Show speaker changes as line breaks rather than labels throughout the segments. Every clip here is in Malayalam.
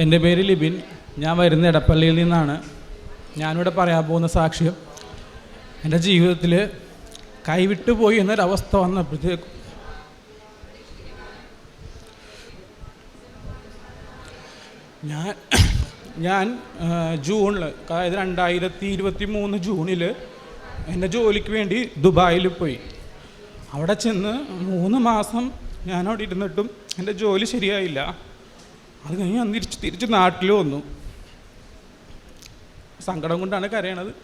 എന്റെ പേര് ലിബിൻ. ഞാൻ വരുന്ന ഇടപ്പള്ളിയിൽ നിന്നാണ്. ഞാനിവിടെ പറയാൻ പോകുന്ന സാക്ഷ്യം എന്റെ ജീവിതത്തിൽ കൈവിട്ടു പോയി എന്നൊരവസ്ഥ വന്നപ്പോഴത്തേക്കും ഞാൻ ഞാൻ ജൂണിൽ അതായത് രണ്ടായിരത്തി ഇരുപത്തി മൂന്ന് ജൂണിൽ എന്റെ ജോലിക്ക് വേണ്ടി ദുബായിൽ പോയി. അവിടെ ചെന്ന് മൂന്ന് മാസം ഞാൻ അവിടെ ഇരുന്നിട്ടും എന്റെ ജോലി ശരിയായില്ല. അത് കഴിഞ്ഞ് ഞാൻ തിരിച്ച് തിരിച്ച് നാട്ടിൽ വന്നു. സങ്കടം കൊണ്ടാണ് കരയണത്.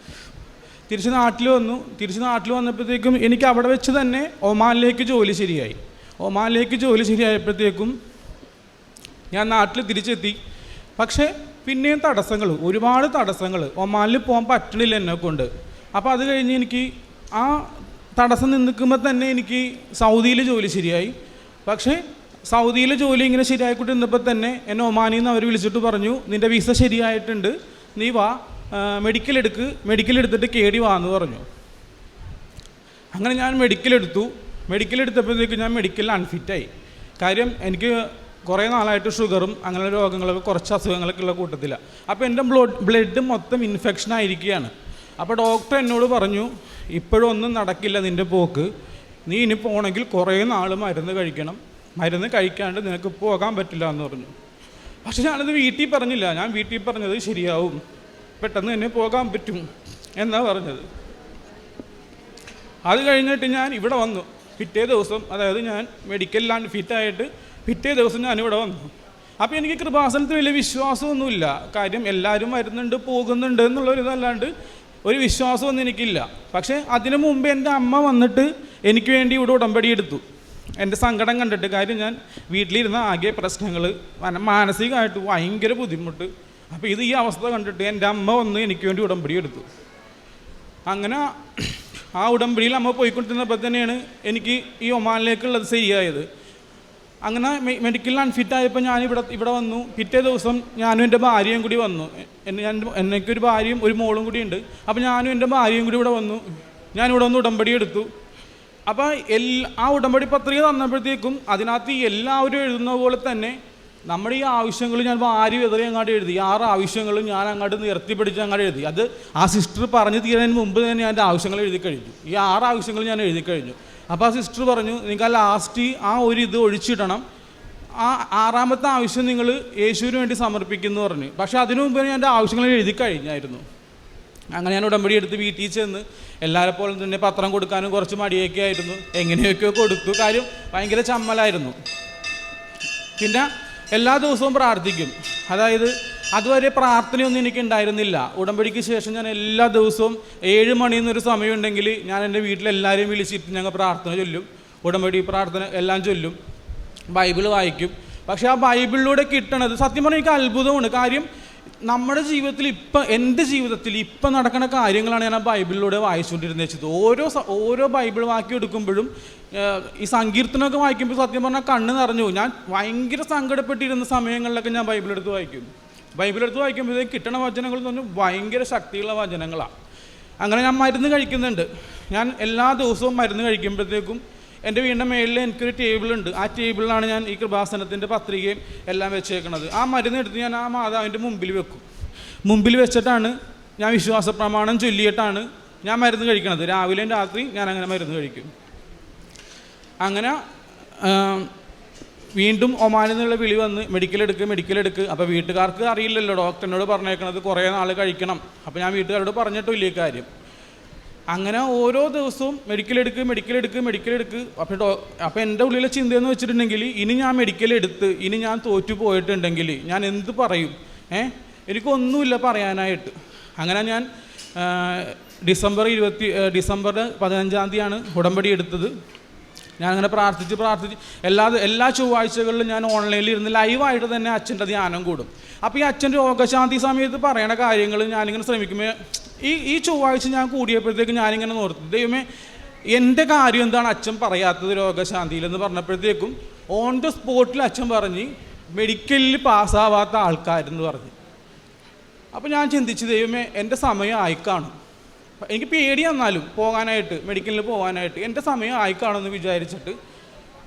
തിരിച്ച് നാട്ടിൽ വന്നു. തിരിച്ച് നാട്ടിൽ വന്നപ്പോഴത്തേക്കും എനിക്ക് അവിടെ വെച്ച് തന്നെ ഒമാനിലേക്ക് ജോലി ശരിയായി. ഒമാനിലേക്ക് ജോലി ശരിയായപ്പോഴത്തേക്കും ഞാൻ നാട്ടിൽ തിരിച്ചെത്തി. പക്ഷേ പിന്നെയും തടസ്സങ്ങൾ ഒരുപാട് തടസ്സങ്ങൾ. ഒമാനിൽ പോകാൻ പറ്റണില്ല എന്നെ കൊണ്ട്. അപ്പോൾ അത് കഴിഞ്ഞ് എനിക്ക് ആ തടസ്സം നിൽക്കുമ്പോൾ തന്നെ എനിക്ക് സൗദിയിൽ ജോലി ശരിയായി. പക്ഷേ സൗദിയിൽ ജോലി ഇങ്ങനെ ശരിയായിക്കൊണ്ടിരുന്നപ്പോൾ തന്നെ എന്നെ ഒമാനിൽ നിന്ന് അവർ വിളിച്ചിട്ട് പറഞ്ഞു നിന്റെ വിസ ശരിയായിട്ടുണ്ട്. നീ വാ. മെഡിക്കൽ എടുക്ക്. മെഡിക്കൽ എടുത്തിട്ട് കേടി വാ എന്ന് പറഞ്ഞു. അങ്ങനെ ഞാൻ മെഡിക്കൽ എടുത്തു. മെഡിക്കൽ എടുത്തപ്പോഴത്തേക്ക് ഞാൻ മെഡിക്കലിൽ അൺഫിറ്റായി കാര്യം എനിക്ക് കുറേ നാളായിട്ട് ഷുഗറും അങ്ങനെ രോഗങ്ങളൊക്കെ കുറച്ച് അസുഖങ്ങളൊക്കെ ഉള്ള കൂട്ടത്തില്ല അപ്പോൾ എന്റെ ബ്ലഡ് ബ്ലഡ് മൊത്തം ഇൻഫെക്ഷൻ ആയിരിക്കുകയാണ്. അപ്പോൾ ഡോക്ടർ എന്നോട് പറഞ്ഞു ഇപ്പോഴൊന്നും നടക്കില്ല നിന്റെ പോക്ക്. നീ ഇനി പോകണമെങ്കിൽ കുറേ നാൾ മരുന്ന് കഴിക്കണം. മരുന്ന് കഴിക്കാണ്ട് നിനക്ക് പോകാൻ പറ്റില്ല എന്ന് പറഞ്ഞു. പക്ഷെ ഞാനത് വീട്ടിൽ പറഞ്ഞില്ല. ഞാൻ വീട്ടിൽ പറഞ്ഞത് ശരിയാവും. പെട്ടെന്ന് തന്നെ പോകാൻ പറ്റും എന്നാ പറഞ്ഞത്. അത് കഴിഞ്ഞിട്ട് ഞാൻ ഇവിടെ വന്നു. പിറ്റേ ദിവസം അതായത് ഞാൻ മെഡിക്കലിലാണ് ഫിറ്റായിട്ട് പിറ്റേ ദിവസം ഞാൻ ഇവിടെ വന്നു. അപ്പോൾ എനിക്ക് കൃപാസനത്തിൽ വലിയ വിശ്വാസമൊന്നുമില്ല. കാര്യം എല്ലാവരും വരുന്നുണ്ട് പോകുന്നുണ്ട് എന്നുള്ളൊരിതല്ലാണ്ട് ഒരു വിശ്വാസമൊന്നും എനിക്കില്ല. പക്ഷേ അതിനു മുമ്പ് എന്റെ അമ്മ വന്നിട്ട് എനിക്ക് വേണ്ടി ഇവിടെ ഉടമ്പടി എടുത്തു. എന്റെ സങ്കടം കണ്ടിട്ട് കാര്യം ഞാൻ വീട്ടിലിരുന്ന ആകെ പ്രശ്നങ്ങൾ മാനസികമായിട്ട് ഭയങ്കര ബുദ്ധിമുട്ട്. അപ്പോൾ ഇത് ഈ അവസ്ഥ കണ്ടിട്ട് എന്റെ അമ്മ വന്ന് എനിക്ക് വേണ്ടി ഉടമ്പടി എടുത്തു. അങ്ങനെ ആ ഉടമ്പടിയിൽ അമ്മ പോയിക്കൊണ്ടിരുന്നപ്പോൾ തന്നെയാണ് എനിക്ക് ഈ ഒമാനിലേക്കുള്ളത് ശരിയായത്. അങ്ങനെ മെഡിക്കലിൽ അൺഫിറ്റ് ആയപ്പോൾ ഞാൻ ഇവിടെ ഇവിടെ വന്നു. പിറ്റേ ദിവസം ഞാനും എന്റെ ഭാര്യയും കൂടി വന്നു. എന്നെ ഞാൻ എനിക്കൊരു ഭാര്യയും ഒരു മോളും കൂടി ഉണ്ട്. അപ്പോൾ ഞാനും എന്റെ ഭാര്യയും കൂടി ഇവിടെ വന്നു. ഞാനിവിടെ വന്ന് ഉടമ്പടി എടുത്തു. അപ്പോൾ എല്ലാ ആ ഉടമ്പടി പത്രിക തന്നപ്പോഴത്തേക്കും അതിനകത്ത് എല്ലാവരും എഴുതുന്ന പോലെ തന്നെ നമ്മുടെ ഈ ആവശ്യങ്ങൾ ഞാൻ ആര് വിതറി അങ്ങോട്ട് എഴുതി? ആറ് ആവശ്യങ്ങളും ഞാൻ അങ്ങോട്ട് നിർത്തിപ്പിടിച്ച് അങ്ങോട്ട് എഴുതി. അത് ആ സിസ്റ്റർ പറഞ്ഞു തീരുന്നതിന് മുമ്പ് തന്നെ ഞാൻ എന്റെ ആവശ്യങ്ങൾ എഴുതി കഴിഞ്ഞു. ഈ ആറ് ആവശ്യങ്ങൾ ഞാൻ എഴുതി കഴിഞ്ഞു. അപ്പോൾ ആ സിസ്റ്റർ പറഞ്ഞു നിങ്ങൾക്ക് ആ ലാസ്റ്റ് ആ ഒരു ഇത് ഒഴിച്ചിടണം. ആ ആറാമത്തെ ആവശ്യം നിങ്ങൾ യേശുവിന് വേണ്ടി സമർപ്പിക്കുന്നു പറഞ്ഞു. പക്ഷേ അതിനു മുമ്പ് ഞാൻ എന്റെ ആവശ്യങ്ങൾ എഴുതി കഴിഞ്ഞായിരുന്നു. അങ്ങനെ ഞാൻ ഉടമ്പടി എടുത്ത് വീട്ടിൽ ചെന്ന് എല്ലാവരെ പോലെ തന്നെ പത്രം കൊടുക്കാനും കുറച്ച് മടിയൊക്കെ ആയിരുന്നു. എങ്ങനെയൊക്കെ കൊടുത്തു കാര്യം ഭയങ്കര ചമ്മലായിരുന്നു. പിന്നെ എല്ലാ ദിവസവും പ്രാർത്ഥിക്കും. അതായത് അതുവരെ പ്രാർത്ഥനയൊന്നും എനിക്ക് ഉണ്ടായിരുന്നില്ല. ഉടമ്പടിക്ക് ശേഷം ഞാൻ എല്ലാ ദിവസവും ഏഴ് മണിന്നൊരു സമയമുണ്ടെങ്കിൽ ഞാൻ എന്റെ വീട്ടിലെല്ലാവരെയും വിളിച്ചിട്ട് ഞങ്ങൾ പ്രാർത്ഥന ചൊല്ലും. ഉടമ്പടി പ്രാർത്ഥന എല്ലാം ചൊല്ലും. ബൈബിൾ വായിക്കും. പക്ഷേ ആ ബൈബിളിലൂടെ കിട്ടണത് സത്യം പറഞ്ഞാൽ എനിക്ക് അത്ഭുതമാണ്. കാര്യം നമ്മുടെ ജീവിതത്തിൽ ഇപ്പം എന്റെ ജീവിതത്തിൽ ഇപ്പം നടക്കുന്ന കാര്യങ്ങളാണ് ഞാൻ ആ ബൈബിളിലൂടെ വായിച്ചുകൊണ്ടിരുന്നത് വെച്ചത്. ഓരോ ഓരോ ബൈബിൾ വാക്യം എടുക്കുമ്പോഴും ഈ സങ്കീർത്തനമൊക്കെ വായിക്കുമ്പോൾ സത്യം പറഞ്ഞാൽ കണ്ണ് നിറഞ്ഞു ഞാൻ ഭയങ്കര സങ്കടപ്പെട്ടിരുന്ന സമയങ്ങളിലൊക്കെ ഞാൻ ബൈബിൾ എടുത്ത് വായിക്കും. ബൈബിൾ എടുത്ത് വായിക്കുമ്പോഴത്തേക്ക് കിട്ടണ വചനങ്ങൾ എന്ന് പറഞ്ഞാൽ ഭയങ്കര ശക്തിയുള്ള വചനങ്ങളാണ് അങ്ങനെ ഞാൻ മരുന്ന് കഴിക്കുന്നുണ്ട്. ഞാൻ എല്ലാ ദിവസവും മരുന്ന് കഴിക്കുമ്പോഴത്തേക്കും എന്റെ വീടിന്റെ മേളിൽ എനിക്കൊരു ടേബിളുണ്ട് ആ ടേബിളിലാണ് ഞാൻ ഈ കൃപാസനത്തിന്റെ പത്രികയും എല്ലാം വെച്ചേക്കുന്നത് ആ മരുന്ന് എടുത്ത് ഞാൻ ആ മാതാവിന്റെ മുമ്പിൽ വെക്കും. മുമ്പിൽ വെച്ചിട്ടാണ് ഞാൻ വിശ്വാസ പ്രമാണം ചൊല്ലിയിട്ടാണ് ഞാൻ മരുന്ന് കഴിക്കണത്. രാവിലെയും രാത്രി ഞാൻ അങ്ങനെ മരുന്ന് കഴിക്കും. അങ്ങനെ വീണ്ടും ഒമാനിൽ നിന്നുള്ള വിളി വന്ന് മെഡിക്കൽ എടുക്ക് മെഡിക്കൽ എടുക്ക്. അപ്പോൾ വീട്ടുകാർക്ക് അറിയില്ലല്ലോ. ഡോക്ടറിനോട് പറഞ്ഞേക്കണത് കുറേ നാൾ കഴിക്കണം. അപ്പോൾ ഞാൻ വീട്ടുകാരോട് പറഞ്ഞിട്ടില്ല ഈ കാര്യം. അങ്ങനെ ഓരോ ദിവസവും മെഡിക്കൽ എടുക്ക് മെഡിക്കൽ എടുക്ക് മെഡിക്കൽ എടുക്ക്. അപ്പോൾ ഡോ അപ്പോൾ എന്റെ ഉള്ളിലെ ചിന്തയെന്ന് വെച്ചിട്ടുണ്ടെങ്കിൽ ഇനി ഞാൻ മെഡിക്കൽ എടുത്ത് ഇനി ഞാൻ തോറ്റു പോയിട്ടുണ്ടെങ്കിൽ ഞാൻ എന്ത് പറയും? ഏ? എനിക്കൊന്നുമില്ല പറയാനായിട്ട്. അങ്ങനെ ഞാൻ ഡിസംബർ ഇരുപത്തി ഡിസംബർ പതിനഞ്ചാം തീയതിയാണ് ഉടമ്പടി എടുത്തത്. ഞാൻ അങ്ങനെ പ്രാർത്ഥിച്ച് പ്രാർത്ഥിച്ച് എല്ലാ എല്ലാ ചൊവ്വാഴ്ചകളിലും ഞാൻ ഓൺലൈനിൽ ഇരുന്ന് ലൈവായിട്ട് തന്നെ അച്ഛന്റെ ധ്യാനം കൂടും. അപ്പോൾ ഈ അച്ഛൻ രോഗശാന്തി സമയത്ത് പറയണ കാര്യങ്ങൾ ഞാനിങ്ങനെ ശ്രമിക്കുമ്പോൾ ഈ ഈ ചൊവ്വാഴ്ച ഞാൻ കൂടിയപ്പോഴത്തേക്ക് ഞാനിങ്ങനെ ഓർത്തു ദൈവമേ എന്റെ കാര്യം എന്താണ് അച്ഛൻ പറയാത്തത് രോഗശാന്തിയിൽ എന്ന് പറഞ്ഞപ്പോഴത്തേക്കും ഓൺ ദ സ്പോട്ടിൽ അച്ഛൻ പറഞ്ഞ് മെഡിക്കലിൽ പാസ്സാവാത്ത ആൾക്കാരെന്ന് പറഞ്ഞു. അപ്പോൾ ഞാൻ ചിന്തിച്ചു ദൈവമേ എന്റെ സമയം ആയിക്കാണും. എനിക്ക് പേടി വന്നാലും പോകാനായിട്ട് മെഡിക്കലിൽ പോകാനായിട്ട് എന്റെ സമയം ആയിക്കാണെന്ന് വിചാരിച്ചിട്ട്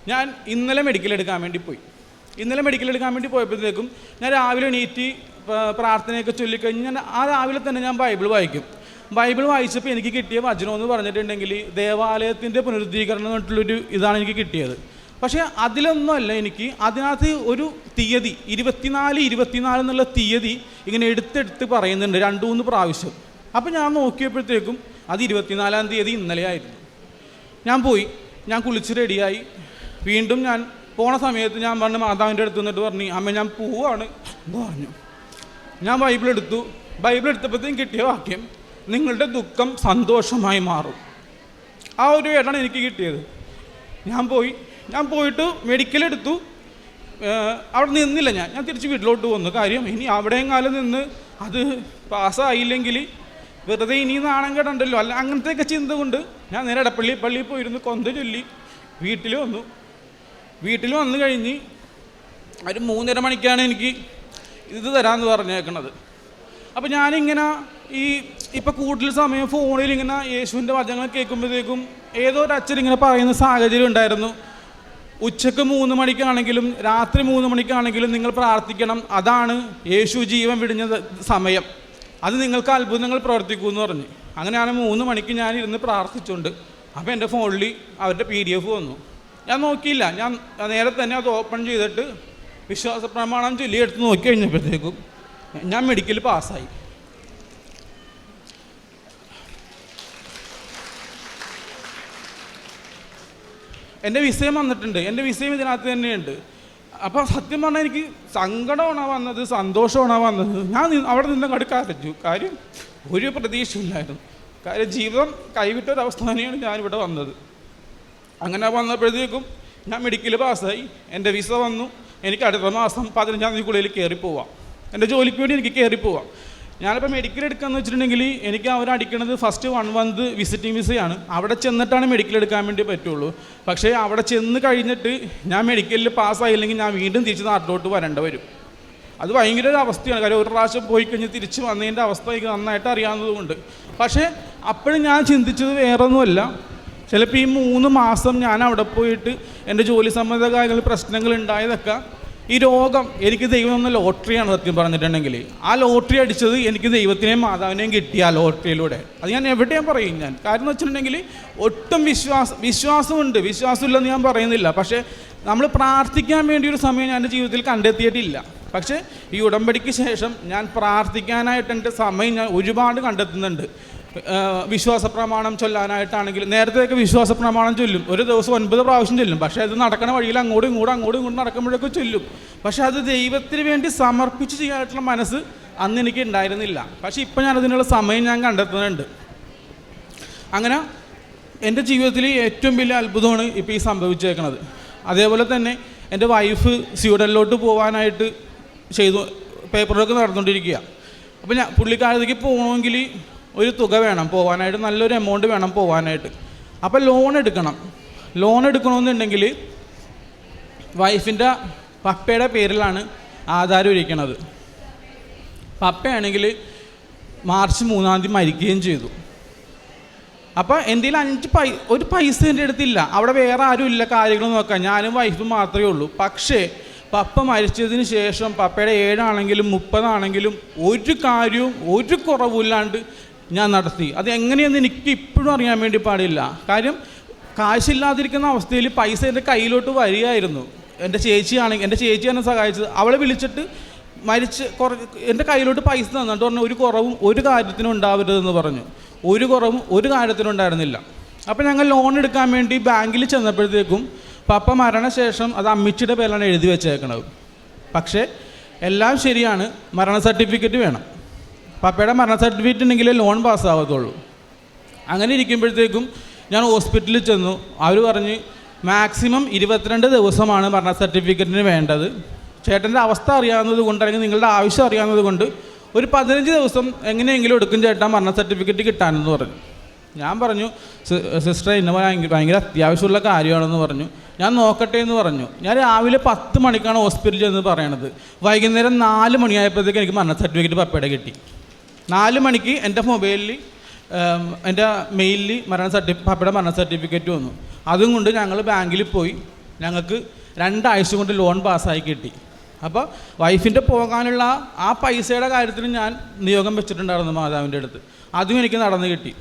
ഞാൻ ഇന്നലെ മെഡിക്കൽ എടുക്കാൻ വേണ്ടി പോയി. ഇന്നലെ മെഡിക്കൽ എടുക്കാൻ വേണ്ടി പോയപ്പോഴത്തേക്കും ഞാൻ രാവിലെ എണീറ്റ് പ്രാർത്ഥനയൊക്കെ ചൊല്ലിക്കഴിഞ്ഞ് ഞാൻ ആ രാവിലെ തന്നെ ഞാൻ ബൈബിൾ വായിക്കും. ബൈബിൾ വായിച്ചപ്പോൾ എനിക്ക് കിട്ടിയ വചനം എന്ന് പറഞ്ഞിട്ടുണ്ടെങ്കിൽ ദേവാലയത്തിന്റെ പുനരുദ്ധീകരണം എന്നിട്ടുള്ളൊരു ഇതാണ് എനിക്ക് കിട്ടിയത്. പക്ഷേ അതിലൊന്നുമല്ല എനിക്ക് അതിനകത്ത് ഒരു തീയതി ഇരുപത്തിനാല് ഇരുപത്തിനാല് എന്നുള്ള തീയതി ഇങ്ങനെ എടുത്തെടുത്ത് പറയുന്നുണ്ട് രണ്ട് മൂന്ന് പ്രാവശ്യം. അപ്പോൾ ഞാൻ നോക്കിയപ്പോഴത്തേക്കും അത് ഇരുപത്തിനാലാം തീയതി ഇന്നലെ ആയിരുന്നു. ഞാൻ പോയി ഞാൻ കുളിച്ച് റെഡിയായി. വീണ്ടും ഞാൻ പോണ സമയത്ത് ഞാൻ പറഞ്ഞു മാതാവിന്റെ അടുത്ത് നിന്നിട്ട് പറഞ്ഞു അമ്മ ഞാൻ പോവാണ് എന്ന് പറഞ്ഞു. ഞാൻ ബൈബിൾ എടുത്തു. ബൈബിൾ എടുത്തപ്പോഴത്തേക്കും കിട്ടിയ വാക്യം നിങ്ങളുടെ ദുഃഖം സന്തോഷമായി മാറും. ആ ഒരു ഏടാണ് എനിക്ക് കിട്ടിയത്. ഞാൻ പോയി. ഞാൻ പോയിട്ട് മെഡിക്കൽ എടുത്തു. അവിടെ നിന്നില്ല ഞാൻ. ഞാൻ തിരിച്ച് വീട്ടിലോട്ട് വന്നു. കാര്യം ഇനി അവിടെയും കാലം നിന്ന് അത് പാസ്സായില്ലെങ്കിൽ വെറുതെ ഇനി നാണം കേടുണ്ടല്ലോ. അല്ല അങ്ങനത്തെയൊക്കെ ചിന്ത കൊണ്ട് ഞാൻ നേരെ ഇടപ്പള്ളി പള്ളിയിൽ പോയിരുന്നു. കൊന്ത ചൊല്ലി വീട്ടിൽ വന്നു. വീട്ടിൽ വന്നു കഴിഞ്ഞ് ഒരു മൂന്നര മണിക്കാണ് എനിക്ക് ഇത് തരാമെന്ന് പറഞ്ഞേക്കണത്. അപ്പോൾ ഞാനിങ്ങനെ ഈ ഇപ്പം കൂടുതൽ സമയം ഫോണിൽ ഇങ്ങനെ യേശുവിന്റെ വചനങ്ങൾ കേൾക്കുമ്പോഴത്തേക്കും ഏതോ ഒരു അച്ഛൻ ഇങ്ങനെ പറയുന്ന സാഹചര്യം ഉണ്ടായിരുന്നു. ഉച്ചയ്ക്ക് മൂന്ന് മണിക്കാണെങ്കിലും രാത്രി മൂന്ന് മണിക്കാണെങ്കിലും നിങ്ങൾ പ്രാർത്ഥിക്കണം. അതാണ് യേശു ജീവൻ വിടിഞ്ഞ സമയം. അത് നിങ്ങൾക്ക് അത്ഭുതങ്ങൾ പ്രവർത്തിക്കൂ എന്ന് പറഞ്ഞു. അങ്ങനെയാണ് മൂന്ന് മണിക്ക് ഞാൻ ഇരുന്ന് പ്രാർത്ഥിച്ചുകൊണ്ട് അപ്പോൾ എന്റെ ഫോണിൽ അവരുടെ പി ഡി എഫ് വന്നു. ഞാൻ നോക്കിയില്ല. ഞാൻ നേരെ തന്നെ അത് ഓപ്പൺ ചെയ്തിട്ട് വിശ്വാസ പ്രമാണം ചൊല്ലി എടുത്ത് നോക്കി കഴിഞ്ഞപ്പോഴത്തേക്കും ഞാൻ മെഡിക്കൽ പാസ്സായി എന്റെ വിഷയം വന്നിട്ടുണ്ട്. എന്റെ വിഷയം ഇതിനകത്ത് തന്നെയുണ്ട്. അപ്പോൾ സത്യം പറഞ്ഞാൽ എനിക്ക് സങ്കടമാണോ വന്നത് സന്തോഷമാണോ വന്നത്? ഞാൻ അവിടെ നിന്ന് അങ്ങോട്ട് കരഞ്ഞു. കാര്യം ഒരു പ്രതീക്ഷയില്ലായിരുന്നു കാര്യം ജീവിതം കൈവിട്ട ഒരവസ്ഥ തന്നെയാണ് ഞാനിവിടെ വന്നത്. അങ്ങനെ വന്നപ്പോഴത്തേക്കും ഞാൻ മെഡിക്കൽ പാസ്സായി എന്റെ വിസ വന്നു. എനിക്ക് അടുത്ത മാസം പതിനഞ്ചാം തീയതിക്കുള്ളിൽ കയറിപ്പോവാം. എന്റെ ജോലിക്ക് വേണ്ടി എനിക്ക് കയറിപ്പോവാം. പോവാം ഞാനിപ്പോൾ മെഡിക്കൽ എടുക്കാന്ന് വെച്ചിട്ടുണ്ടെങ്കിൽ എനിക്ക് അവർ അടിക്കണത് ഫസ്റ്റ് വൺ മന്ത് വിസിറ്റിംഗ് വിസയാണ് അവിടെ ചെന്നിട്ടാണ് മെഡിക്കൽ എടുക്കാൻ വേണ്ടി പറ്റുള്ളൂ. പക്ഷേ അവിടെ ചെന്ന് കഴിഞ്ഞിട്ട് ഞാൻ മെഡിക്കലിൽ പാസ്സായില്ലെങ്കിൽ ഞാൻ വീണ്ടും തിരിച്ച് നാട്ടിലോട്ട് വരേണ്ട വരും. അത് ഭയങ്കര ഒരു അവസ്ഥയാണ്. കാര്യം ഒരു പ്രാവശ്യം പോയി കഴിഞ്ഞ് തിരിച്ച് വന്നതിന്റെ അവസ്ഥ എനിക്ക് നന്നായിട്ട് അറിയാവുന്നതുകൊണ്ട്. പക്ഷേ അപ്പോഴും ഞാൻ ചിന്തിച്ചത് വേറൊന്നുമല്ല. ചിലപ്പോൾ ഈ മൂന്ന് മാസം ഞാൻ അവിടെ പോയിട്ട് എന്റെ ജോലി സംബന്ധ കാര്യങ്ങൾ പ്രശ്നങ്ങൾ ഉണ്ടായതൊക്കെ ഈ രോഗം എനിക്ക് ദൈവം എന്ന ലോട്ടറിയാണ് സത്യം പറഞ്ഞിട്ടുണ്ടെങ്കിൽ. ആ ലോട്ടറി അടിച്ചത് എനിക്ക് ദൈവത്തിനെയും മാതാവിനെയും കിട്ടിയ ആ ലോട്ടറിയിലൂടെ. അത് ഞാൻ എവിടെയും പറയും ഞാൻ? കാരണം എന്ന് വെച്ചിട്ടുണ്ടെങ്കിൽ ഒട്ടും വിശ്വാസം വിശ്വാസമുണ്ട്. വിശ്വാസമില്ലെന്ന് ഞാൻ പറയുന്നില്ല. പക്ഷേ നമ്മൾ പ്രാർത്ഥിക്കാൻ വേണ്ടി ഒരു സമയം ഞാൻ എന്റെ ജീവിതത്തിൽ കണ്ടെത്തിയിട്ടില്ല. പക്ഷേ ഈ ഉടമ്പടിക്ക് ശേഷം ഞാൻ പ്രാർത്ഥിക്കാനായിട്ട് എന്റെ സമയം ഞാൻ ഒരുപാട് കണ്ടെത്തുന്നുണ്ട്. വിശ്വാസ പ്രമാണം ചൊല്ലാനായിട്ടാണെങ്കിലും നേരത്തെയൊക്കെ വിശ്വാസ പ്രമാണം ചൊല്ലും. ഒരു ദിവസം ഒൻപത് പ്രാവശ്യം ചൊല്ലും. പക്ഷേ അത് നടക്കണ വഴിയിൽ അങ്ങോട്ടും ഇങ്ങോട്ടും അങ്ങോട്ടും ഇങ്ങോട്ടും നടക്കുമ്പോഴൊക്കെ ചൊല്ലും. പക്ഷേ അത് ദൈവത്തിന് വേണ്ടി സമർപ്പിച്ച് ചെയ്യാനായിട്ടുള്ള മനസ്സ് അന്ന് എനിക്ക് ഉണ്ടായിരുന്നില്ല. പക്ഷേ ഇപ്പം ഞാൻ അതിനുള്ള സമയം ഞാൻ കണ്ടെത്തുന്നുണ്ട്. അങ്ങനെ എന്റെ ജീവിതത്തിൽ ഏറ്റവും വലിയ അത്ഭുതമാണ് ഇപ്പോൾ ഈ സംഭവിച്ചേക്കുന്നത് അതേപോലെ തന്നെ എന്റെ വൈഫ് സ്വീഡനിലോട്ട് പോകാനായിട്ട് ചെയ്തു പേപ്പറൊക്കെ നടന്നുകൊണ്ടിരിക്കുക. അപ്പോൾ ഞാൻ പുള്ളിക്കാരത്തേക്ക് പോകണമെങ്കിൽ ഒരു തുക വേണം പോകാനായിട്ട് നല്ലൊരു എമൗണ്ട് വേണം പോകാനായിട്ട് അപ്പോൾ ലോൺ എടുക്കണം. ലോൺ എടുക്കണമെന്നുണ്ടെങ്കിൽ വൈഫിന്റെ പപ്പയുടെ പേരിലാണ് ആധാരം ഒഴിക്കണത് പപ്പയാണെങ്കിൽ മാർച്ച് മൂന്നാം തീയതി മരിക്കുകയും ചെയ്തു. അപ്പോൾ എന്തെങ്കിലും അഞ്ച് പൈ ഒരു പൈസ എന്റെ അടുത്തില്ല. അവിടെ വേറെ ആരും ഇല്ല കാര്യങ്ങൾ നോക്കാൻ. ഞാനും വൈഫും മാത്രമേ ഉള്ളൂ. പക്ഷേ പപ്പ മരിച്ചതിന് ശേഷം പപ്പയുടെ ഏഴാണെങ്കിലും മുപ്പതാണെങ്കിലും ഒരു കാര്യവും ഒരു കുറവില്ലാണ്ട് ഞാൻ നടത്തി. അത് എങ്ങനെയെന്ന് എനിക്ക് ഇപ്പോഴും അറിയാൻ വേണ്ടി പാടില്ല. കാര്യം കാശില്ലാതിരിക്കുന്ന അവസ്ഥയിൽ പൈസ എന്റെ കയ്യിലോട്ട് വരികയായിരുന്നു. എന്റെ ചേച്ചിയാണെങ്കിൽ എന്റെ ചേച്ചിയാണ് സഹായിച്ചത്. അവളെ വിളിച്ചിട്ട് മരിച്ച് കുറ എന്റെ കയ്യിലോട്ട് പൈസ തന്നിട്ട് പറഞ്ഞു ഒരു കുറവും ഒരു കാര്യത്തിനും ഉണ്ടാവരുതെന്ന് പറഞ്ഞു. ഒരു കുറവും ഒരു കാര്യത്തിനും ഉണ്ടായിരുന്നില്ല. അപ്പോൾ ഞങ്ങൾ ലോൺ എടുക്കാൻ വേണ്ടി ബാങ്കിൽ ചെന്നപ്പോഴത്തേക്കും പപ്പ മരണശേഷം അത് അമ്മിച്ചിയുടെ പേരിലാണ് എഴുതി വെച്ചേക്കണത്. പക്ഷേ എല്ലാം ശരിയാണ്. മരണ സർട്ടിഫിക്കറ്റ് വേണം. പപ്പയുടെ മരണ സർട്ടിഫിക്കറ്റ് ഉണ്ടെങ്കിലേ ലോൺ പാസ്സാവത്തുള്ളൂ അങ്ങനെ ഇരിക്കുമ്പോഴത്തേക്കും ഞാൻ ഹോസ്പിറ്റലിൽ ചെന്നു. അവർ പറഞ്ഞ് മാക്സിമം ഇരുപത്തിരണ്ട് ദിവസമാണ് മരണ സർട്ടിഫിക്കറ്റിന് വേണ്ടത്. ചേട്ടന്റെ അവസ്ഥ അറിയാവുന്നത് കൊണ്ട് അല്ലെങ്കിൽ നിങ്ങളുടെ ആവശ്യം അറിയാവുന്നത് കൊണ്ട് ഒരു പതിനഞ്ച് ദിവസം എങ്ങനെയെങ്കിലും എടുക്കും ചേട്ടാ മരണ സർട്ടിഫിക്കറ്റ് കിട്ടാനെന്ന് പറഞ്ഞു. ഞാൻ പറഞ്ഞു സിസ്റ്റർ ഇന്ന ഭയങ്കര അത്യാവശ്യമുള്ള കാര്യമാണെന്ന് പറഞ്ഞു. ഞാൻ നോക്കട്ടെ എന്ന് പറഞ്ഞു. ഞാൻ രാവിലെ പത്ത് മണിക്കാണ് ഹോസ്പിറ്റലിൽ എന്ന് പറയണത്. വൈകുന്നേരം നാല് മണിയായപ്പോഴത്തേക്ക് എനിക്ക് മരണ സർട്ടിഫിക്കറ്റ് പപ്പയുടെ കിട്ടി. നാല് മണിക്ക് എന്റെ മൊബൈലിൽ എന്റെ മെയിലിൽ മരണ സർട്ടിഫി പപ്പയുടെ മരണ സർട്ടിഫിക്കറ്റ് വന്നു. അതും കൊണ്ട് ഞങ്ങൾ ബാങ്കിൽ പോയി. ഞങ്ങൾക്ക് രണ്ടാഴ്ച കൊണ്ട് ലോൺ പാസ്സായി കിട്ടി. അപ്പോൾ വൈഫിന്റെ പോകാനുള്ള ആ പൈസയുടെ കാര്യത്തിൽ ഞാൻ നിയോഗം വെച്ചിട്ടുണ്ടായിരുന്നു മാതാവിന്റെ അടുത്ത്. അതും എനിക്ക് നടന്നു കിട്ടി.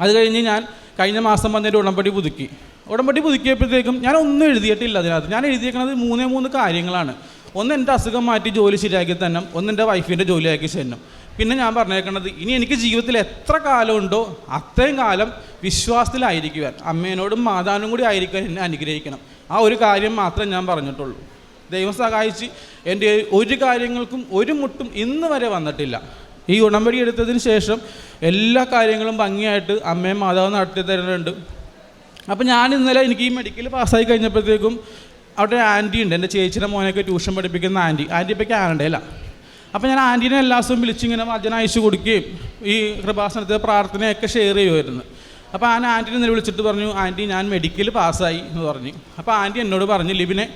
അത് കഴിഞ്ഞ് ഞാൻ കഴിഞ്ഞ മാസം വന്നൊരു ഉടമ്പടി പുതുക്കി. ഉടമ്പടി പുതുക്കിയപ്പോഴത്തേക്കും ഞാൻ ഒന്നും എഴുതിയിട്ടില്ല അതിനകത്ത്. ഞാൻ എഴുതിയേക്കുന്നത് മൂന്നേ മൂന്ന് കാര്യങ്ങളാണ്. ഒന്ന് എന്റെ അസുഖം മാറ്റി ജോലി ശരിയാക്കി തന്നെ ഒന്ന് എന്റെ വൈഫിന്റെ ജോലിയാക്കി ചെന്നും പിന്നെ ഞാൻ പറഞ്ഞേക്കണത് ഇനി എനിക്ക് ജീവിതത്തിൽ എത്ര കാലമുണ്ടോ അത്രയും കാലം വിശ്വാസത്തിലായിരിക്കുവാൻ അമ്മേനോടും മാതാവിനും കൂടി ആയിരിക്കാൻ എന്നെ അനുഗ്രഹിക്കണം. ആ ഒരു കാര്യം മാത്രമേ ഞാൻ പറഞ്ഞിട്ടുള്ളൂ. ദൈവം സഹായിച്ച് എന്റെ ഒരു കാര്യങ്ങൾക്കും ഒരു മുട്ടും ഇന്ന് വരെ വന്നിട്ടില്ല. ഈ ഉടമ്പടി എടുത്തതിന് ശേഷം എല്ലാ കാര്യങ്ങളും ഭംഗിയായിട്ട് അമ്മയും മാതാവും നടത്തി തരുന്നുണ്ട്. അപ്പം ഞാൻ ഇന്നലെ എനിക്ക് ഈ മെഡിക്കൽ പാസ്സായി കഴിഞ്ഞപ്പോഴത്തേക്കും അവിടെ ആന്റി ഉണ്ട്. എന്റെ ചേച്ചിയുടെ മോനൊക്കെ ട്യൂഷൻ പഠിപ്പിക്കുന്ന ആന്റി. ആന്റി ഇപ്പോൾ കാനഡയിലാണ് അപ്പോൾ ഞാൻ ആന്റീനെ എല്ലാ ദിവസവും വിളിച്ചിങ്ങനെ വചനം അയച്ചു കൊടുക്കുകയും ഈ കൃപാസനത്തെ പ്രാർത്ഥനയൊക്കെ ഷെയർ ചെയ്യുമായിരുന്നു. അപ്പോൾ ആ ആന്റിനെ ഇന്നലെ വിളിച്ചിട്ട് പറഞ്ഞു ആന്റി ഞാൻ മെഡിക്കൽ പാസ്സായി എന്ന് പറഞ്ഞു. അപ്പോൾ ആന്റി എന്നോട് പറഞ്ഞു ലിബിനെ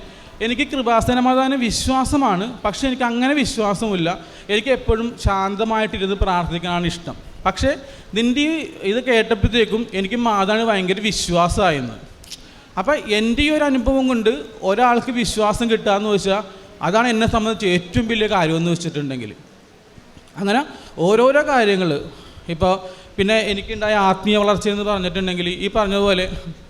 എനിക്ക് കൃപാസനമാതാന വിശ്വാസമാണ് പക്ഷേ എനിക്ക് അങ്ങനെ വിശ്വാസമില്ല എനിക്ക് എപ്പോഴും ശാന്തമായിട്ടിരുന്ന് പ്രാർത്ഥിക്കാനാണ് ഇഷ്ടം. പക്ഷേ നിന്റെ ഇത് കേട്ടപ്പോഴത്തേക്കും എനിക്ക് മാതാവിന് ഭയങ്കര വിശ്വാസമായിരുന്നു അപ്പം എന്റെ ഈ ഒരു അനുഭവം കൊണ്ട് ഒരാൾക്ക് വിശ്വാസം കിട്ടുക എന്ന് വെച്ചാൽ അതാണ് എന്നെ സംബന്ധിച്ച് ഏറ്റവും വലിയ കാര്യമെന്ന് വെച്ചിട്ടുണ്ടെങ്കിൽ. അങ്ങനെ ഓരോരോ കാര്യങ്ങൾ ഇപ്പോൾ പിന്നെ എനിക്കുണ്ടായ ആത്മീയ വളർച്ച എന്ന് പറഞ്ഞിട്ടുണ്ടെങ്കിൽ ഈ പറഞ്ഞതുപോലെ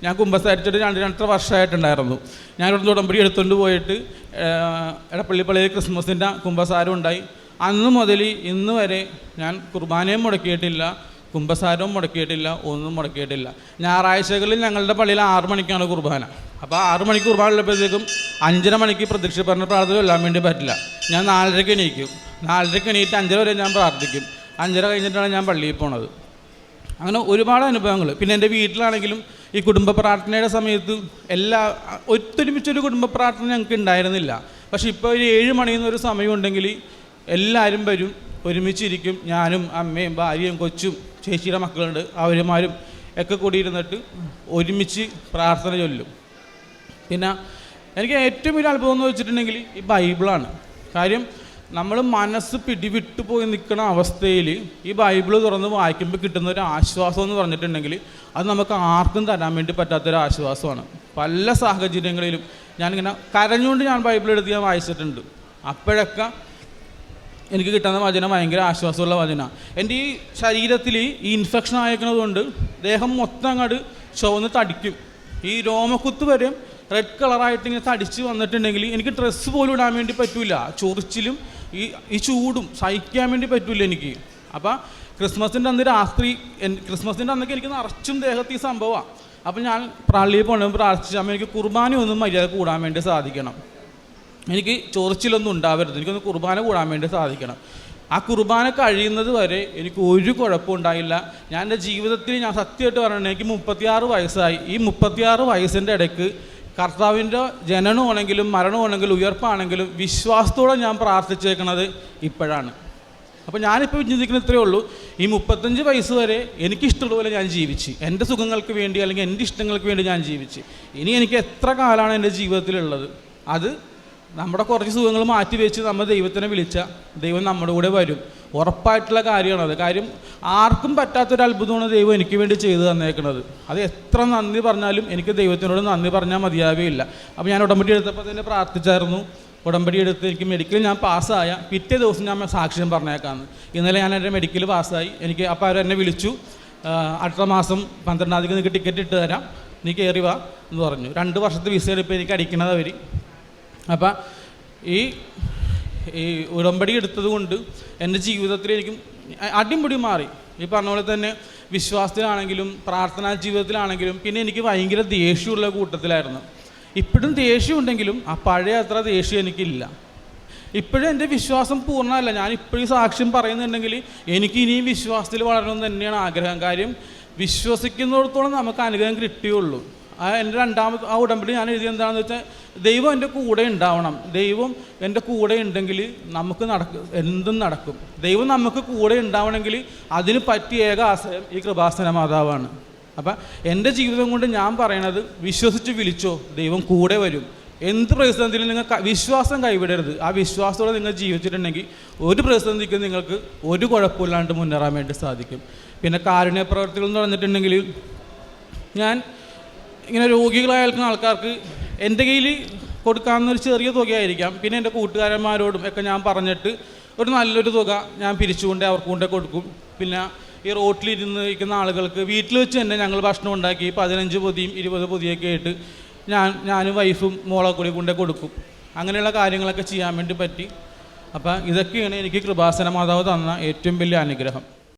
ഞാൻ കുമ്പസാരിച്ചിട്ട് രണ്ട് രണ്ടര വർഷമായിട്ടുണ്ടായിരുന്നു. ഞാൻ ഇവിടെ ഉടമ്പടി എടുത്തുകൊണ്ട് പോയിട്ട് എടപ്പള്ളിപ്പള്ളിയിൽ എടപ്പള്ളി പള്ളിയിൽ ക്രിസ്മസിന്റെ കുമ്പസാരം ഉണ്ടായി. അന്ന് മുതൽ ഇന്ന് വരെ ഞാൻ കുർബാനയും മുടക്കിയിട്ടില്ല കുമ്പസാരവും മുടക്കിയിട്ടില്ല ഒന്നും മുടക്കിയിട്ടില്ല. ഞായറാഴ്ചകളിൽ ഞങ്ങളുടെ പള്ളിയിൽ ആറ് മണിക്കാണ് കുർബാന. അപ്പോൾ ആറ് മണിക്ക് കുർബാന ഉള്ളപ്പോഴത്തേക്കും അഞ്ചര മണിക്ക് പ്രതീക്ഷ പറഞ്ഞ പ്രാർത്ഥന ചൊല്ലാൻ വേണ്ടി പറ്റില്ല. ഞാൻ നാലരയ്ക്ക് എണീക്കും. നാലരയ്ക്ക് എണീറ്റ് അഞ്ചര വരെ ഞാൻ പ്രാർത്ഥിക്കും. അഞ്ചര കഴിഞ്ഞിട്ടാണ് ഞാൻ പള്ളിയിൽ പോണത്. അങ്ങനെ ഒരുപാട് അനുഭവങ്ങൾ. പിന്നെ എന്റെ വീട്ടിലാണെങ്കിലും ഈ കുടുംബ പ്രാർത്ഥനയുടെ സമയത്ത് എല്ലാ ഒത്തൊരുമിച്ചൊരു കുടുംബ പ്രാർത്ഥന ഞങ്ങൾക്ക് ഉണ്ടായിരുന്നില്ല. പക്ഷെ ഇപ്പോൾ ഒരു ഏഴ് സമയം സമയമുണ്ടെങ്കിൽ എല്ലാവരും വരും ഒരുമിച്ചിരിക്കും. ഞാനും അമ്മയും ഭാര്യയും കൊച്ചും ചേച്ചിയുടെ മക്കളുണ്ട്. അവരുമാരും ഒക്കെ കൂടിയിരുന്നിട്ട് ഒരുമിച്ച് പ്രാർത്ഥന ചൊല്ലും. പിന്നെ എനിക്ക് ഏറ്റവും വലിയ അത്ഭുതം എന്ന് വെച്ചിട്ടുണ്ടെങ്കിൽ ഈ ബൈബിളാണ്. കാര്യം നമ്മൾ മനസ്സ് പിടിവിട്ടു പോയി നിൽക്കുന്ന അവസ്ഥയിൽ ഈ ബൈബിൾ തുറന്ന് വായിക്കുമ്പോൾ കിട്ടുന്ന ഒരു ആശ്വാസം എന്ന് പറഞ്ഞിട്ടുണ്ടെങ്കിൽ അത് നമുക്ക് ആർക്കും തരാൻ വേണ്ടി പറ്റാത്തൊരു ആശ്വാസമാണ്. പല സാഹചര്യങ്ങളിലും ഞാനിങ്ങനെ കരഞ്ഞുകൊണ്ട് ഞാൻ ബൈബിൾ എടുത്ത് ഞാൻ വായിച്ചിട്ടുണ്ട്. അപ്പോഴൊക്കെ എനിക്ക് കിട്ടുന്ന വചനം ഭയങ്കര ആശ്വാസമുള്ള വചനമാണ് എന്റെ ഈ ശരീരത്തിൽ ഈ ഇൻഫെക്ഷൻ ആയേക്കുന്നത് കൊണ്ട് ദേഹം മൊത്തം അങ്ങോട്ട് ചുവന്ന് തടിക്കും. ഈ രോമക്കുത്ത് വരെ റെഡ് കളറായിട്ട് ഇങ്ങനെ തടിച്ച് വന്നിട്ടുണ്ടെങ്കിൽ എനിക്ക് ഡ്രസ്സ് പോലും ഇടാൻ വേണ്ടി പറ്റില്ല ചൊറിച്ചിലും ഈ ഈ ചൂടും സഹിക്കാൻ വേണ്ടി പറ്റില്ല എനിക്ക്. അപ്പം ക്രിസ്മസിന്റെ അന്ന് രാത്രി ക്രിസ്മസിന്റെ അന്നൊക്കെ എനിക്ക് നിറച്ചും ദേഹത്ത് ഈ സംഭവമാണ് അപ്പം ഞാൻ പള്ളിയിൽ പോകണമെന്ന് പ്രാർത്ഥിച്ചാൽ എനിക്ക് കുർബാന ഒന്നും മര്യാദ കൂടാൻ വേണ്ടി സാധിക്കണം. എനിക്ക് ചൊറിച്ചിലൊന്നും ഉണ്ടാവരുത്. എനിക്കൊന്ന് കുർബാന കൂടാൻ വേണ്ടി സാധിക്കണം. ആ കുർബാന കഴിയുന്നത് വരെ എനിക്ക് ഒരു കുഴപ്പവും ഉണ്ടായില്ല. ഞാൻ എന്റെ ജീവിതത്തിൽ ഞാൻ സത്യമായിട്ട് പറയണേ എനിക്ക് മുപ്പത്തിയാറ് വയസ്സായി. ഈ മുപ്പത്തിയാറ് വയസ്സിന്റെ ഇടയ്ക്ക് കർത്താവിന്റെ ജനനമാണെങ്കിലും മരണമാണെങ്കിലും ഉയർപ്പാണെങ്കിലും വിശ്വാസത്തോടെ ഞാൻ പ്രാർത്ഥിച്ചേക്കണത് ഇപ്പോഴാണ്. അപ്പോൾ ഞാനിപ്പോൾ ചിന്തിക്കുന്ന ഇത്രയേ ഉള്ളൂ. ഈ മുപ്പത്തഞ്ച് വയസ്സ് വരെ എനിക്കിഷ്ടമുള്ള പോലെ ഞാൻ ജീവിച്ച്. എന്റെ സുഖങ്ങൾക്ക് വേണ്ടി അല്ലെങ്കിൽ എന്റെ ഇഷ്ടങ്ങൾക്ക് വേണ്ടി ഞാൻ ജീവിച്ച്. ഇനി എനിക്ക് എത്ര കാലമാണ് എന്റെ ജീവിതത്തിലുള്ളത്? അത് നമ്മുടെ കുറച്ച് സുഖങ്ങൾ മാറ്റി വെച്ച് നമ്മൾ ദൈവത്തിനെ വിളിച്ച ദൈവം നമ്മുടെ കൂടെ വരും. ഉറപ്പായിട്ടുള്ള കാര്യമാണത് കാര്യം ആർക്കും പറ്റാത്തൊരു അത്ഭുതമാണ് ദൈവം എനിക്ക് വേണ്ടി ചെയ്തു തന്നേക്കുന്നത് അത് എത്ര നന്ദി പറഞ്ഞാലും എനിക്ക് ദൈവത്തിനോട് നന്ദി പറഞ്ഞാൽ മതിയാവുകയില്ല അപ്പോൾ ഞാൻ ഉടമ്പടി എടുത്തപ്പോൾ തന്നെ പ്രാർത്ഥിച്ചായിരുന്നു. ഉടമ്പടി എടുത്ത് എനിക്ക് മെഡിക്കൽ ഞാൻ പാസ്സായ പിറ്റേ ദിവസം ഞാൻ സാക്ഷ്യം പറഞ്ഞേക്കാമെന്ന് ഇന്നലെ ഞാൻ എന്റെ മെഡിക്കൽ പാസ്സായി. എനിക്ക് അപ്പോൾ അവർ എന്നെ വിളിച്ചു. അടുത്ത മാസം പന്ത്രണ്ടാം തീയതി നിങ്ങൾക്ക് ടിക്കറ്റ് ഇട്ട് തരാം. നീ കയറി വാ എന്ന് പറഞ്ഞു. രണ്ട് വർഷത്തെ വിസ എടുപ്പ് എനിക്ക് അടിക്കണത് അവർ അപ്പം ഈ ഈ ഉടമ്പടി എടുത്തത് കൊണ്ട് എന്റെ ജീവിതത്തിൽ എനിക്ക് അടിമുടി മാറി. ഈ പറഞ്ഞ പോലെ തന്നെ വിശ്വാസത്തിലാണെങ്കിലും പ്രാർത്ഥനാ ജീവിതത്തിലാണെങ്കിലും പിന്നെ എനിക്ക് ഭയങ്കര ദേഷ്യമുള്ള കൂട്ടത്തിലായിരുന്നു. ഇപ്പോഴും ദേഷ്യമുണ്ടെങ്കിലും ആ പഴയ അത്ര ദേഷ്യം എനിക്കില്ല. ഇപ്പോഴും എന്റെ വിശ്വാസം പൂർണമല്ല. ഞാൻ ഇപ്പോഴും സാക്ഷ്യം പറയുന്നുണ്ടെങ്കിൽ എനിക്ക് ഇനിയും വിശ്വാസത്തിൽ വളരണം തന്നെയാണ് ആഗ്രഹം. കാര്യം വിശ്വസിക്കുന്നിടത്തോളം നമുക്ക് അനുഗ്രഹം കിട്ടിയുള്ളൂ. ആ എന്റെ രണ്ടാമത് ആ ഉടമ്പടി ഞാൻ എഴുതിയത് എന്താണെന്ന് വെച്ചാൽ ദൈവം എന്റെ കൂടെ ഉണ്ടാവണം. ദൈവം എന്റെ കൂടെ ഉണ്ടെങ്കിൽ നമുക്ക് നടക്കും എന്തും നടക്കും. ദൈവം നമുക്ക് കൂടെ ഉണ്ടാവണമെങ്കിൽ അതിന് പറ്റിയ ഏക ആശ്രയം ഈ കൃപാസന മാതാവാണ്. അപ്പം എന്റെ ജീവിതം കൊണ്ട് ഞാൻ പറയണത് വിശ്വസിച്ച് വിളിച്ചോ ദൈവം കൂടെ വരും. എന്ത് പ്രതിസന്ധിയിലും നിങ്ങൾ വിശ്വാസം കൈവിടരുത്. ആ വിശ്വാസത്തോടെ നിങ്ങൾ ജീവിച്ചിട്ടുണ്ടെങ്കിൽ ഒരു പ്രതിസന്ധിക്കും നിങ്ങൾക്ക് ഒരു കുഴപ്പമില്ലാണ്ട് മുന്നേറാൻ വേണ്ടി സാധിക്കും. പിന്നെ കാരുണ്യ പ്രവർത്തികൾ എന്ന് പറഞ്ഞിട്ടുണ്ടെങ്കിൽ ഞാൻ ഇങ്ങനെ രോഗികളായ ആൾക്കാർക്ക് എന്റെ കയ്യിൽ കൊടുക്കാവുന്നൊരു ചെറിയ തുകയായിരിക്കാം. പിന്നെ എന്റെ കൂട്ടുകാരന്മാരോടും ഒക്കെ ഞാൻ പറഞ്ഞിട്ട് ഒരു നല്ലൊരു തുക ഞാൻ പിരിച്ചുകൊണ്ട് അവർക്ക് കൊണ്ട് കൊടുക്കും. പിന്നെ ഈ റോട്ടിലിരുന്ന് ഇരിക്കുന്ന ആളുകൾക്ക് വീട്ടിൽ വെച്ച് തന്നെ ഞങ്ങൾ ഭക്ഷണം ഉണ്ടാക്കി പതിനഞ്ച് പൊതിയും ഇരുപത് പൊതിയൊക്കെ ആയിട്ട് ഞാൻ ഞാനും വൈഫും മോളെ കൂടി കൊണ്ട് കൊടുക്കും. അങ്ങനെയുള്ള കാര്യങ്ങളൊക്കെ ചെയ്യാൻ വേണ്ടി പറ്റി. അപ്പം ഇതൊക്കെയാണ് എനിക്ക് കൃപാസന മാതാവ് തന്ന ഏറ്റവും വലിയ അനുഗ്രഹം.